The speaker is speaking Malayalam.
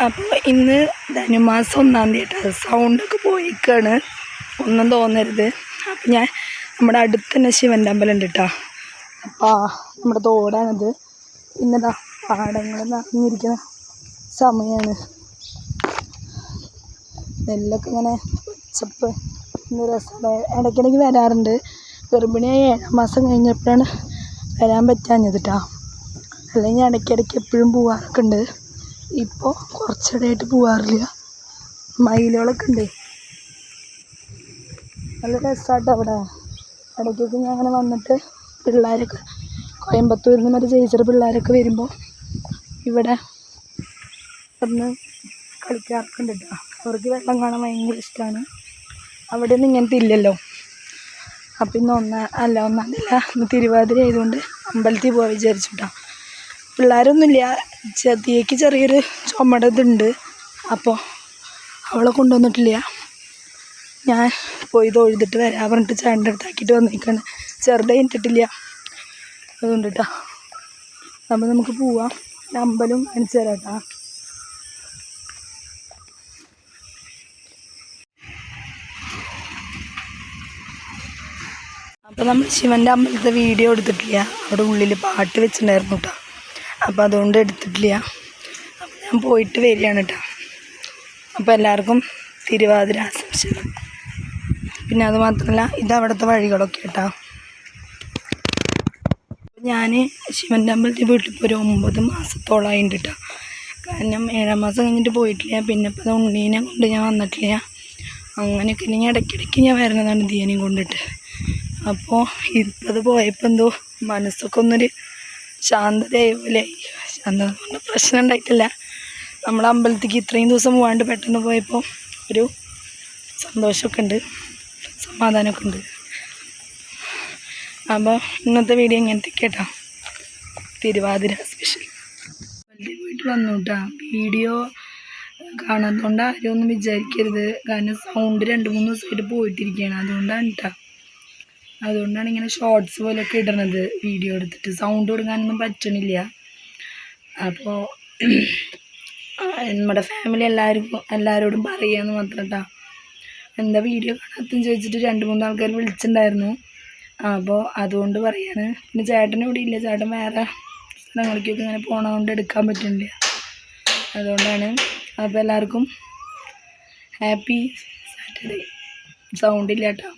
അപ്പോൾ ഇന്ന് ധനുമാസം ഒന്നാം തീയതി സൗണ്ടൊക്കെ പോയിക്കാണ്. ഒന്നും തോന്നരുത്. അപ്പം ഞാൻ നമ്മുടെ അടുത്ത് തന്നെ ശിവന്റെ അമ്പലം ഉണ്ട് കേട്ടോ. അപ്പോൾ നമ്മുടെ തോടാണിത്. ഇന്നതാ പാടങ്ങൾ നിറഞ്ഞിരിക്കുന്ന സമയമാണ് നെല്ലൊക്കെ ഇങ്ങനെ പച്ചപ്പ് രസമാണ്. ഇടയ്ക്കിടയ്ക്ക് വരാറുണ്ട്. ഗർഭിണിയായി ഏഴാം മാസം കഴിഞ്ഞപ്പോഴാണ് വരാൻ പറ്റാഞ്ഞത് കേട്ടോ. അല്ലെങ്കിൽ ഇടയ്ക്കിടയ്ക്ക് എപ്പോഴും പോവാറൊക്കെ ഉണ്ട്. ഇപ്പോൾ കുറച്ചിടയായിട്ട് പോവാറില്ല. മയിലുകളൊക്കെ ഉണ്ട്. നല്ല രസമാട്ടോ അവിടെ. ഇടയ്ക്കൊക്കെ ഞാൻ അങ്ങനെ വന്നിട്ട് പിള്ളേരൊക്കെ കോയമ്പത്തൂരിൽ നിന്ന് മറ്റേ ചേച്ചിയുടെ പിള്ളേരൊക്കെ വരുമ്പോൾ ഇവിടെ വന്ന് കളിക്കാറൊക്കെ ഉണ്ട് കേട്ടോ അവർക്ക് വെള്ളം കാണാൻ ഭയങ്കര ഇഷ്ടമാണ് അവിടെ ഒന്നും ഇങ്ങനത്തെ ഇല്ലല്ലോ. അപ്പം ഇന്ന് ഒന്നാ അല്ല ഒന്നാം തീയതി തിരുവാതിര ആയതുകൊണ്ട് അമ്പലത്തിൽ പോകാൻ വിചാരിച്ചു കേട്ടോ പിള്ളേരൊന്നുമില്ല. ചതിയേക്ക് ചെറിയൊരു ചുമടതുണ്ട്. അപ്പോൾ അവളെ കൊണ്ടുവന്നിട്ടില്ല. ഞാൻ പോയി തൊഴുതിട്ട് വരാൻ പറഞ്ഞിട്ട് ചേട്ടന്റെ അടുത്താക്കിയിട്ട് വന്നിരിക്കുകയാണ് ചെറുതായി ഇട്ടിട്ടില്ല അതുകൊണ്ട് കേട്ടോ അപ്പം നമുക്ക് പോവാം. അമ്പലം കാണിച്ചു തരാം കേട്ടോ. അപ്പോൾ നമ്മൾ ശിവന്റെ അമ്പലത്തെ വീഡിയോ എടുത്തിട്ടില്ല. അവിടെ ഉള്ളിൽ പാട്ട് വെച്ചിട്ടുണ്ടായിരുന്നു കേട്ടോ. അപ്പോൾ അതുകൊണ്ട് എടുത്തിട്ടില്ല. ഞാൻ പോയിട്ട് വരികയാണ് കേട്ടോ അപ്പോൾ എല്ലാവർക്കും തിരുവാതിര ആശംസകൾ. പിന്നെ അത് മാത്രമല്ല ഇത് അവിടുത്തെ വഴികളൊക്കെ കേട്ടോ ഞാൻ ശിവന്റെ അമ്പലത്തിൽ വീട്ടിൽ ഇപ്പോൾ ഒരു ഒമ്പത് മാസത്തോളമായിട്ടുണ്ട് കേട്ടോ കാരണം ഏഴാം മാസം കഴിഞ്ഞിട്ട് പോയിട്ടില്ല. പിന്നെ ഇപ്പോൾ ഉണ്ണീനെ കൊണ്ട് ഞാൻ വന്നിട്ടില്ല. അങ്ങനെയൊക്കെ ഇല്ലെങ്കിൽ ഇടയ്ക്കിടയ്ക്ക് ഞാൻ വരുന്നതാണ് ധ്യാനം കൊണ്ടിട്ട് അപ്പോൾ ഇപ്പം അത് പോയപ്പോൾ എന്തോ മനസ്സൊക്കെ ഒന്നൊരു ശാന്തതയായ ശാന്ത പ്രശ്നം ഉണ്ടായിട്ടില്ല. നമ്മളെ അമ്പലത്തേക്ക് ഇത്രയും ദിവസം പോകാണ്ട് പെട്ടെന്ന് പോയപ്പോൾ ഒരു സന്തോഷമൊക്കെ ഉണ്ട്. സമാധാനമൊക്കെ ഉണ്ട്. അപ്പോൾ ഇന്നത്തെ വീഡിയോ ഇങ്ങനത്തെ കേട്ടോ. തിരുവാതിര സ്പെഷ്യൽ വലിയ വീട്ടിൽ വന്നു കേട്ടോ വീഡിയോ കാണാത്തതുകൊണ്ട് ആരും ഒന്നും വിചാരിക്കരുത്. കാരണം സൗണ്ട് രണ്ട് മൂന്ന് ദിവസമായിട്ട് പോയിട്ടിരിക്കുകയാണ്. അതുകൊണ്ടാണ് കേട്ടോ. അതുകൊണ്ടാണ് ഇങ്ങനെ ഷോർട്സ് പോലെയൊക്കെ ഇടണത്. വീഡിയോ എടുത്തിട്ട് സൗണ്ട് കൊടുക്കാനൊന്നും പറ്റണില്ല. അപ്പോൾ നമ്മുടെ ഫാമിലി എല്ലാവർക്കും എല്ലാവരോടും പറയാന്ന് മാത്രം കേട്ടോ എന്താ വീഡിയോ കാണാത്തെന്ന് ചോദിച്ചിട്ട് രണ്ട് മൂന്ന് ആൾക്കാർ വിളിച്ചിട്ടുണ്ടായിരുന്നു അപ്പോൾ അതുകൊണ്ട് പറയാണ്. പിന്നെ ചേട്ടൻ ഇവിടെ ഇല്ല. ചേട്ടൻ വേറെ സ്ഥലങ്ങളിലേക്കൊക്കെ ഇങ്ങനെ പോണതുകൊണ്ട് എടുക്കാൻ പറ്റുന്നില്ല അതുകൊണ്ടാണ് അപ്പോൾ എല്ലാവർക്കും ഹാപ്പി സാറ്റർഡേ സൗണ്ടില്ല കേട്ടോ